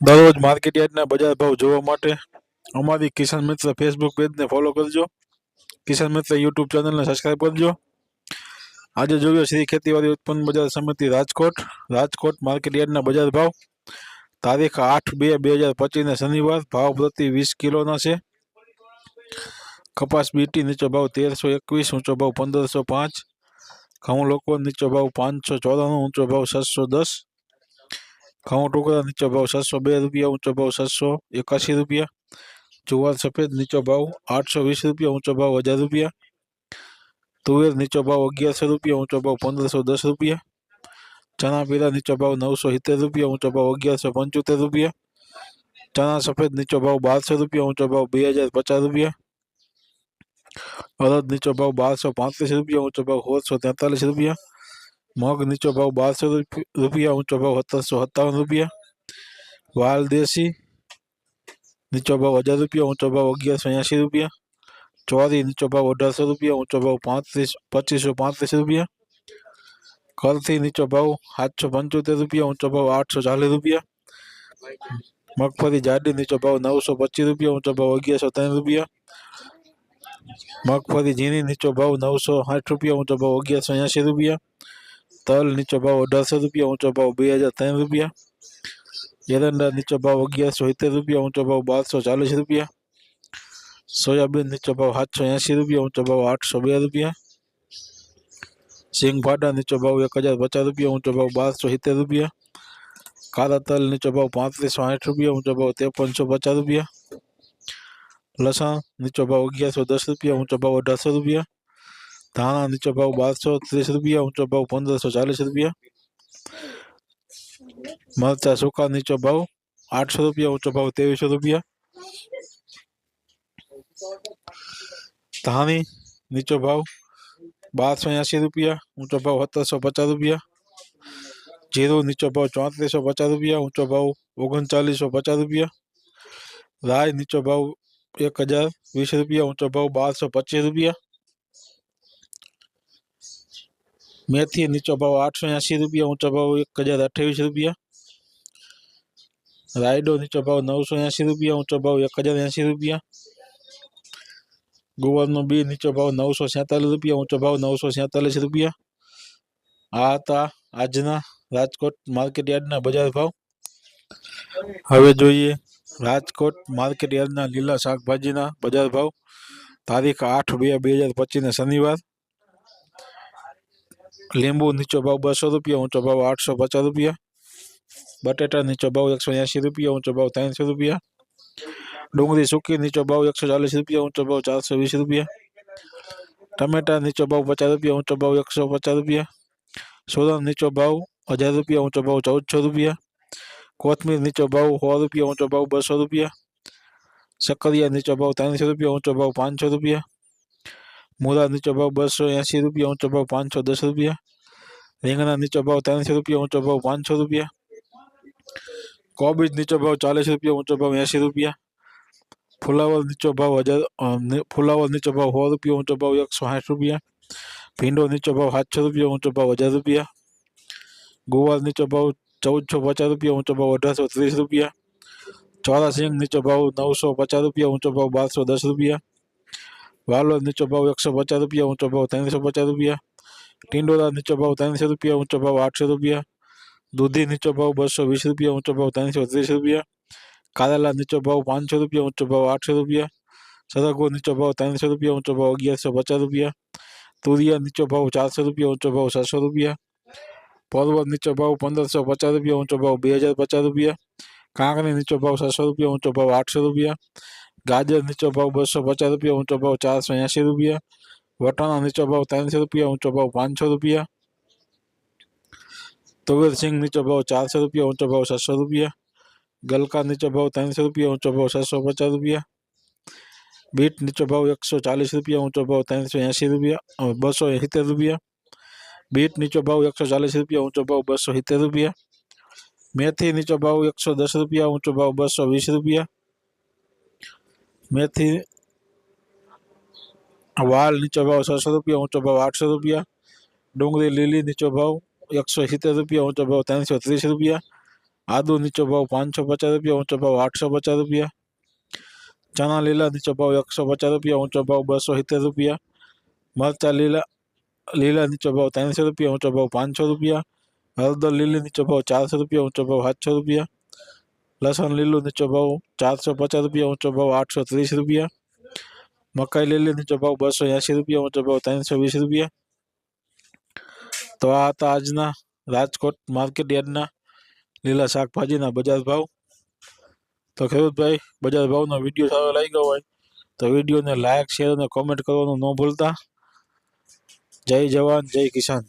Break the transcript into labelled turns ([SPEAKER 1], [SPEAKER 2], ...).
[SPEAKER 1] દરરોજ માર્કેટ યાર્ડના બજાર ભાવ જોવા માટે અમારી કિસાન મિત્ર ફેસબુક પેજને ફોલો કરજો કિસાન મિત્ર યુટ્યુબ ચેનલને સબસ્ક્રાઈબ કરજો આજે જોઈએ શ્રી ખેતીવાડી ઉત્પન્ન બજાર સમિતિ રાજકોટ રાજકોટ માર્કેટ યાર્ડના બજાર ભાવ તારીખ આઠ બે બે હજાર પચીસને શનિવાર ભાવ પ્રતિ વીસ કિલોના છે કપાસ બીટી નીચો ભાવ તેરસો એકવીસ ઊંચો ભાવ પંદરસો પાંચ ઘઉં લોકો નીચો ભાવ પાંચસો ચોરાણું ઊંચો ભાવ છસો દસ ઘઉં ટુકડા નીચો ભાવ છસો બે રૂપિયા ઊંચો ભાવ છસો એકાશી રૂપિયા જુવાર સફેદ નીચો ભાવ આઠસો વીસ રૂપિયા ઊંચો ભાવ હજાર રૂપિયા તુવેર નીચો ભાવ અગિયારસો રૂપિયા ઊંચો ભાવ પંદરસો દસ રૂપિયા ચણા પીળા નીચો ભાવ નવસો સિત્તેર રૂપિયા ઊંચો ભાવ અગિયારસો પંચોતેર રૂપિયા ચણા સફેદ નીચો ભાવ બારસો રૂપિયા ઊંચો ભાવ બે હજાર પચાસ રૂપિયા અડદ નીચો ભાવ બારસો પાંત્રીસ રૂપિયા ઊંચો ભાવ સોળસો તેતાલીસ રૂપિયા મગ નીચો ભાવ બારસો રૂપિયા ઊંચો ભાવ સત્તરસો સત્તાવન રૂપિયા વાલ દેશી નીચો ભાવ હજાર રૂપિયા ઊંચો ભાવ અગિયારસો એંશી રૂપિયા ચોરી નીચો ભાવ અઢારસો રૂપિયા ઊંચો ભાવ પાંત્રીસ પચીસો પાંત્રીસ રૂપિયા કરથી નીચો ભાવ સાતસો પંચોતેર રૂપિયા ઊંચો ભાવ આઠસો ચાલીસ રૂપિયા મગફળી જાડી નીચો ભાવ નવસો પચીસ રૂપિયા ઊંચો ભાવ અગિયારસો ત્રણ રૂપિયા મગફળી ઝીણી નીચો ભાવ નવસો સાઠ રૂપિયા ઊંચો ભાવ અગિયારસો એંશી રૂપિયા તલ નીચો ભાવ અઢારસો રૂપિયા ઊંચો ભાવ બે હજાર ત્રણ રૂપિયા એરંડા નીચો ભાવ અગિયારસો સિત્તેર રૂપિયા ઊંચો ભાવ બારસો ચાલીસ રૂપિયા સોયાબીન નીચો ભાવ સાતસો એંશી રૂપિયા ઊંચો ભાવ આઠસો બે રૂપિયા સિંગ ફાટા નીચો ભાવ એક હજાર પચાસ રૂપિયા ઊંચો ભાવ બારસો સિત્તેર રૂપિયા કાળા તલ નીચો ભાવ પાંત્રીસો સાઠ રૂપિયા ઊંચો ભાવ ત્રેપનસો પચાસ રૂપિયા લસણ નીચો ભાવ અગિયારસો દસ રૂપિયા ઊંચો ભાવ અઢારસો રૂપિયા ધાણા નીચો ભાવ બારસો ત્રીસ રૂપિયા ઊંચો ભાવ પંદરસો ચાલીસ રૂપિયા મરચા સૂકા નીચો ભાવ આઠસો રૂપિયા ઊંચો ભાવ ત્રેવીસો રૂપિયા ધાણી નીચો ભાવ બારસો એંશી રૂપિયા ઊંચો ભાવ સત્તરસો પચાસ રૂપિયા જીરું નીચો ભાવ ચોત્રીસો પચાસ રૂપિયા ઊંચો ભાવ ઓગણચાલીસો પચાસ રૂપિયા રાય નીચો ભાવ એક હજાર વીસ રૂપિયા ઊંચો ભાવ બારસો પચીસ રૂપિયા મેથી નીચો ભાવ આઠસો એંશી રૂપિયા ઊંચો ભાવ એક હજાર અઠ્યાવીસ રૂપિયા રાયડો નીચો ભાવ નવસો એંશી રૂપિયા ઊંચો ભાવ એક હજાર એંશી રૂપિયા ગુવારનો બી નીચો ભાવ નવસો સેતાલીસ રૂપિયા ઊંચો ભાવ નવસો સેતાલીસ રૂપિયા આ હતા આજના રાજકોટ માર્કેટ યાર્ડના બજાર ભાવ હવે જોઈએ રાજકોટ માર્કેટ યાર્ડના લીલા શાકભાજીના બજાર ભાવ તારીખ આઠ બે બે હજાર પચીસને શનિવાર લીંબુ નીચો ભાવ બસો રૂપિયા ઊંચો ભાવ આઠસો પચાસ રૂપિયા બટેટા નીચો ભાવ એકસો એંશી રૂપિયા ઊંચો ભાવ ત્રણસો રૂપિયા ડુંગળી સૂકી નીચો ભાવ એકસો ચાલીસ રૂપિયા ઊંચો ભાવ ચારસો વીસ રૂપિયા ટમેટા નીચો ભાવ પચાસ રૂપિયા ઊંચો ભાવ એકસો પચાસ રૂપિયા સોરણ નીચો ભાવ હજાર રૂપિયા ઊંચો ભાવ ચૌદસો રૂપિયા કોથમીર નીચો ભાવ સો રૂપિયા ઊંચો ભાવ બસો રૂપિયા સક્કરિયા નીચો ભાવ ત્રણસો રૂપિયા ઊંચો ભાવ પાંચસો રૂપિયા મૂળા નીચો ભાવ બસો એંશી રૂપિયા ઊંચો ભાવ પાંચસો દસ રૂપિયા રીંગણા નીચો ભાવ ત્રણસો રૂપિયા ઊંચો ભાવ પાંચસો રૂપિયા કોબીજ નીચો ભાવ ચાલીસ રૂપિયા ઊંચો ભાવ એંશી રૂપિયા ફુલાવર નીચો ભાવ હજાર અ, ની- ફુલાવર નીચો ભાવ સો રૂપિયા ઊંચો ભાવ એકસો સાઠ રૂપિયા ભીંડો નીચો ભાવ સાતસો રૂપિયા ઊંચો ભાવ હજાર રૂપિયા ગુવાર નીચો ભાવ ચૌદસો પચાસ રૂપિયા ઊંચો ભાવ અઢારસો ત્રીસ રૂપિયા ચોરા સિંગ નીચો ભાવ નવસો પચાસ રૂપિયા ઊંચો ભાવ બારસો દસ રૂપિયા વાલોર નીચો ભાવ એકસો પચાસ રૂપિયા ઊંચો ભાવ ત્રણસો પચાસ રૂપિયા ટિંડોરા નીચો ભાવ ત્રણસો રૂપિયા ઊંચો ભાવ આઠસો રૂપિયા દૂધી નીચો ભાવ બસો વીસ રૂપિયા ઊંચો ભાવ ત્રણસો ત્રીસ રૂપિયા કારેલા નીચો ભાવ પાંચસો રૂપિયા ઊંચો ભાવ આઠસો રૂપિયા સરગવો નીચો ભાવ ત્રણસો રૂપિયા ઊંચો ભાવ અગિયારસો પચાસ રૂપિયા તુરિયા નીચો ભાવ ચારસો રૂપિયા ઊંચો ભાવ છસો રૂપિયા પરવળ નીચો ભાવ પંદરસો પચાસ રૂપિયા ઊંચો ભાવ બે હજાર પચાસ રૂપિયા કાંકરી નીચો ભાવ છસો રૂપિયા ઊંચો ભાવ આઠસો રૂપિયા ગાજર નીચો ભાવ બસો પચાસ રૂપિયા ઊંચો ભાવ ચારસો એંશી રૂપિયા વટાણા નીચો ભાવ ત્રણસો રૂપિયા ઊંચો ભાવ પાંચસો રૂપિયા તુવેર સિંગ નીચો ભાવ ચારસો રૂપિયા ઊંચો ભાવ છસો રૂપિયા ગલકા નીચો ભાવ ત્રણસો રૂપિયા ઊંચો ભાવ છસો પચાસ રૂપિયા બીટ નીચો ભાવ એકસો ચાલીસ રૂપિયા ઊંચો ભાવ ત્રણસો એંશી રૂપિયા અ, બસો સિત્તેર રૂપિયા બીટ નીચો ભાવ એકસો ચાલીસ રૂપિયા ઊંચો ભાવ બસો સિત્તેર રૂપિયા મેથી નીચો ભાવ એકસો દસ રૂપિયા ઊંચો ભાવ બસો વીસ રૂપિયા મેથી વાલ નીચો ભાવ છસો રૂપિયા ઊંચો ભાવ આઠસો રૂપિયા ડુંગળી લીલી નીચો ભાવ એકસો સિત્તેર રૂપિયા ઊંચો ભાવ ત્રણસો ત્રીસ રૂપિયા આદુ નીચો ભાવ પાંચસો પચાસ રૂપિયા ઊંચો ભાવ આઠસો પચાસ રૂપિયા ચણા લીલા નીચો ભાવ એકસો પચાસ રૂપિયા ઊંચો ભાવ બસો સિત્તેર રૂપિયા મરચા લીલા લીલા નીચો ભાવ ત્રણસો રૂપિયા ઊંચો ભાવ પાંચસો રૂપિયા હળદર લીલી નીચો ભાવ ચારસો રૂપિયા ઊંચો ભાવ સાતસો રૂપિયા લસણ લીલું નીચો ભાવ ચારસો પચાસ રૂપિયા, ઊંચો ભાવ આઠસો ત્રીસ રૂપિયા. મકાઈ લીલી નીચો ભાવ બસો એંસી રૂપિયા, ઊંચો ભાવ ત્રણસો વીસ રૂપિયા. તો આ હતા આજના રાજકોટ માર્કેટ યાર્ડના લીલા શાકભાજીના બજાર ભાવ. તો ખેડૂતભાઈ, બજાર ભાવનો વીડિયો સારો લાગ્યો હોય તો વિડીયોને લાઇક શેર અને કોમેન્ટ કરવાનું ન ભૂલતા. જય જવાન, જય કિસાન.